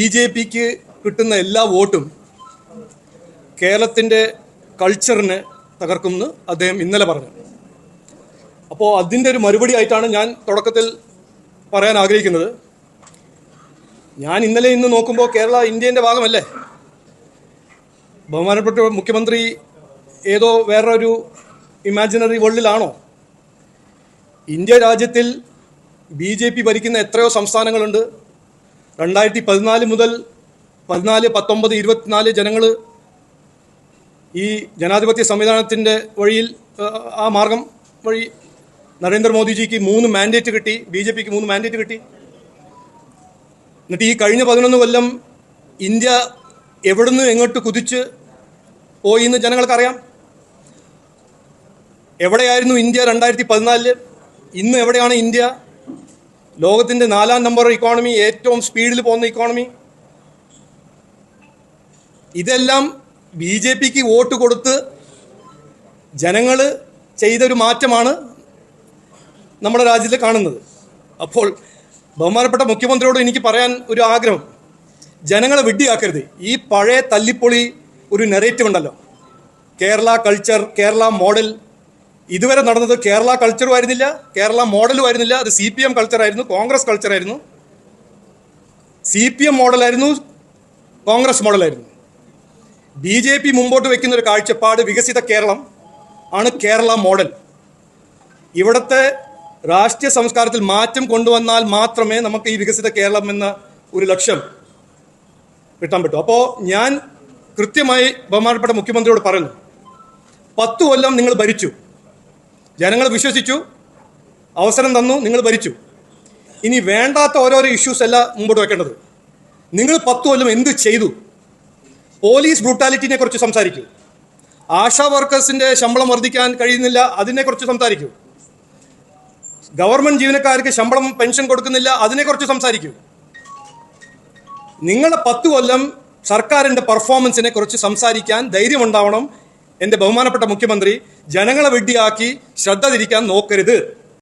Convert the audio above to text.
B J പിക്ക് കിട്ടുന്ന എല്ലാ വോട്ടും കേരളത്തിന്റെ കൾച്ചറിനെ തകർക്കുമെന്ന് അദ്ദേഹം ഇന്നലെ പറഞ്ഞു. അപ്പോൾ അതിന്റെ ഒരു മറുപടി ആയിട്ടാണ് ഞാൻ തുടക്കത്തിൽ പറയാൻ ആഗ്രഹിക്കുന്നത്. ഞാൻ ഇന്നലെ ഇന്ന് നോക്കുമ്പോൾ കേരള ഇന്ത്യന്റെ ഭാഗമല്ലേ? ബഹുമാനപ്പെട്ട മുഖ്യമന്ത്രി ഏതോ വേറൊരു ഇമാജിനറി വേൾഡിലാണോ ഇന്ത്യ രാജ്യത്തിൽ ബി ജെ പി ഭരിക്കുന്ന എത്രയോ സംസ്ഥാനങ്ങളുണ്ട്. രണ്ടായിരത്തി പതിനാല് മുതൽ പതിനാല് പത്തൊമ്പത് ഇരുപത്തിനാല് ജനങ്ങൾ ഈ ജനാധിപത്യ സംവിധാനത്തിന്റെ വഴിയിൽ ആ, മാർഗം വഴി നരേന്ദ്രമോദിജിക്ക് മൂന്ന് മാൻഡേറ്റ് കിട്ടി ബി ജെ പിക്ക് മൂന്ന് മാൻഡേറ്റ് കിട്ടി. എന്നിട്ട് ഈ കഴിഞ്ഞ പതിനൊന്ന് കൊല്ലം ഇന്ത്യ എവിടുന്ന് എങ്ങോട്ട് കുതിച്ച് പോയി എന്ന് ജനങ്ങൾക്കറിയാം. എവിടെയായിരുന്നു ഇന്ത്യ രണ്ടായിരത്തി പതിനാലിൽ ഇന്ന് എവിടെയാണ് ഇന്ത്യ? ലോകത്തിന്റെ നാലാം നമ്പർ ഇക്കോണമി ഏറ്റവും സ്പീഡിൽ പോകുന്ന ഇക്കോണമി ഇതെല്ലാം ബി ജെ പിക്ക് വോട്ട് കൊടുത്ത് ജനങ്ങൾ ചെയ്തൊരു മാറ്റമാണ് നമ്മുടെ രാജ്യത്തിൽ കാണുന്നത്. അപ്പോൾ ബഹുമാനപ്പെട്ട മുഖ്യമന്ത്രിയോട് എനിക്ക് പറയാൻ ഒരു ആഗ്രഹം. ജനങ്ങളെ വിഡ്ഢിയാക്കരുത്. ഈ പഴയ തല്ലിപ്പൊളി ഒരു നെറേറ്റീവ് ഉണ്ടല്ലോ. കേരള കൾച്ചർ കേരള മോഡൽ ഇതുവരെ നടന്നത് കേരള കൾച്ചറും ആയിരുന്നില്ല. കേരള മോഡലും ആയിരുന്നില്ല. അത് സി പി എം കൾച്ചറായിരുന്നു കോൺഗ്രസ് കൾച്ചറായിരുന്നു സി പി എം മോഡലായിരുന്നു കോൺഗ്രസ് മോഡലായിരുന്നു ബി ജെ പി മുമ്പോട്ട് വയ്ക്കുന്ന ഒരു കാഴ്ചപ്പാട് വികസിത കേരളം ആണ് കേരള മോഡൽ ഇവിടുത്തെ രാഷ്ട്രീയ സംസ്കാരത്തിൽ മാറ്റം കൊണ്ടുവന്നാൽ മാത്രമേ നമുക്ക് ഈ വികസിത കേരളം എന്ന ഒരു ലക്ഷ്യം കിട്ടാൻ പറ്റൂ. അപ്പോൾ ഞാൻ കൃത്യമായി ബഹുമാനപ്പെട്ട മുഖ്യമന്ത്രിയോട് പറയുന്നു പത്ത് കൊല്ലം നിങ്ങൾ ഭരിച്ചു. ജനങ്ങൾ വിശ്വസിച്ചു അവസരം തന്നു നിങ്ങൾ ഭരിച്ചു. ഇനി വേണ്ടാത്ത ഓരോരോ ഇഷ്യൂസ് അല്ല മുമ്പോട്ട് വെക്കേണ്ടത്. നിങ്ങൾ പത്ത് കൊല്ലം എന്ത് ചെയ്തു? പോലീസ് ബ്രൂട്ടാലിറ്റിനെ കുറിച്ച് സംസാരിക്കൂ. ആശാ വർക്കേഴ്സിന്റെ ശമ്പളം വർദ്ധിക്കാൻ കഴിയുന്നില്ല അതിനെക്കുറിച്ച് സംസാരിക്കൂ. ഗവൺമെന്റ് ജീവനക്കാർക്ക് ശമ്പളം പെൻഷൻ കൊടുക്കുന്നില്ല അതിനെക്കുറിച്ച് സംസാരിക്കൂ. നിങ്ങളെ പത്ത് കൊല്ലം സർക്കാരിന്റെ പെർഫോമൻസിനെ കുറിച്ച് സംസാരിക്കാൻ ധൈര്യമുണ്ടാവണം. എന്റെ ബഹുമാനപ്പെട്ട മുഖ്യമന്ത്രി ജനങ്ങളെ വെട്ടിയാക്കി ശ്രദ്ധ തിരിക്കാൻ നോക്കരുത്.